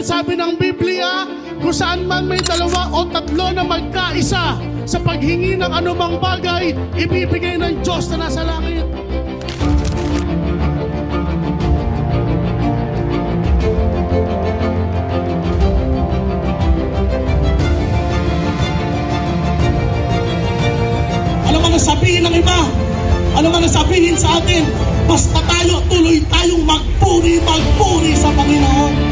sabi ng Biblia, kung saan man may dalawa o tatlo na magkaisa sa paghingi ng anumang bagay, ibibigay ng Diyos na nasa langit. Ano man sabihin ng iba? Ano man sabihin sa atin? Basta tayo, tuloy tayong magpuri, magpuri sa Panginoon.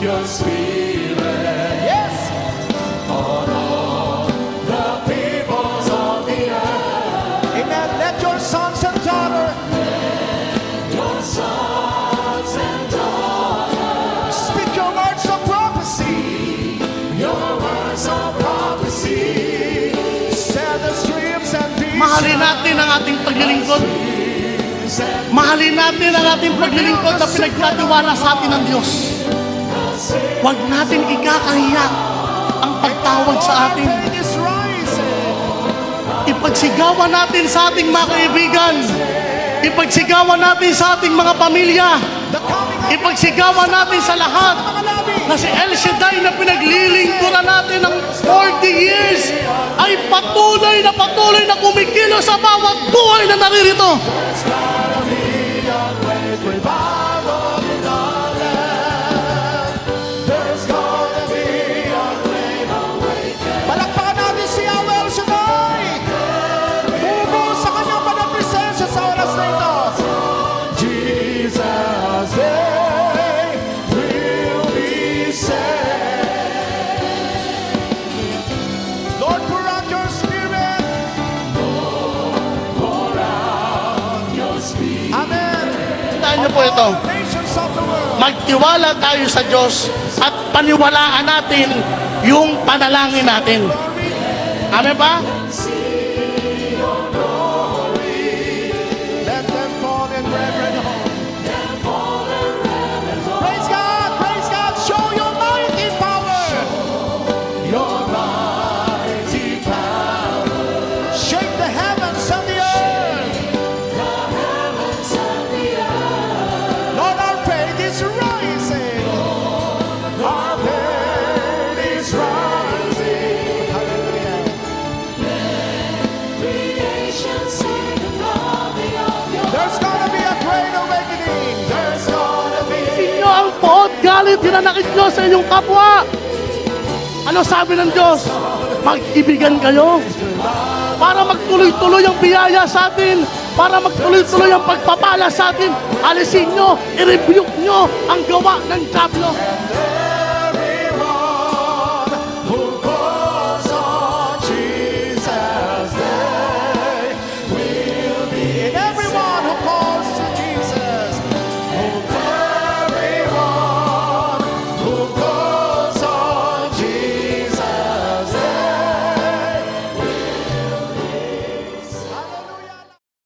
Your spirit. Yes. On all the peoples of the earth. Amen. Let your sons and daughters. Your sons and daughters. Speak your words of prophecy. Your words of prophecy. Set the streams and visions. Mahalin natin ang ating paglilingkod. Mahalin natin ang ating paglilingkod na pinagkatiwala sa atin ng Diyos. Huwag natin ikakahiya ang pagtawag sa atin. Ipagsigawan natin sa ating mga kaibigan. Ipagsigawan natin sa ating mga pamilya. Ipagsigawan natin sa lahat na si El Shaddai na pinaglilingkuran natin ng 40 years ay patuloy na patuloy na kumikilo sa bawat buhay na naririto. Amen. Tandaan niyo po ito. Magtiwala tayo sa Diyos at paniwalaan natin yung panalangin natin. Amen ba? Hinanakit nyo sa inyong kapwa. Ano sabi ng Diyos? Mag-ibigan kayo. Para magtuloy-tuloy ang biyaya sa atin. Para magtuloy-tuloy ang pagpapala sa atin. Alisin nyo, i-rebuke nyo ang gawa ng Diablo.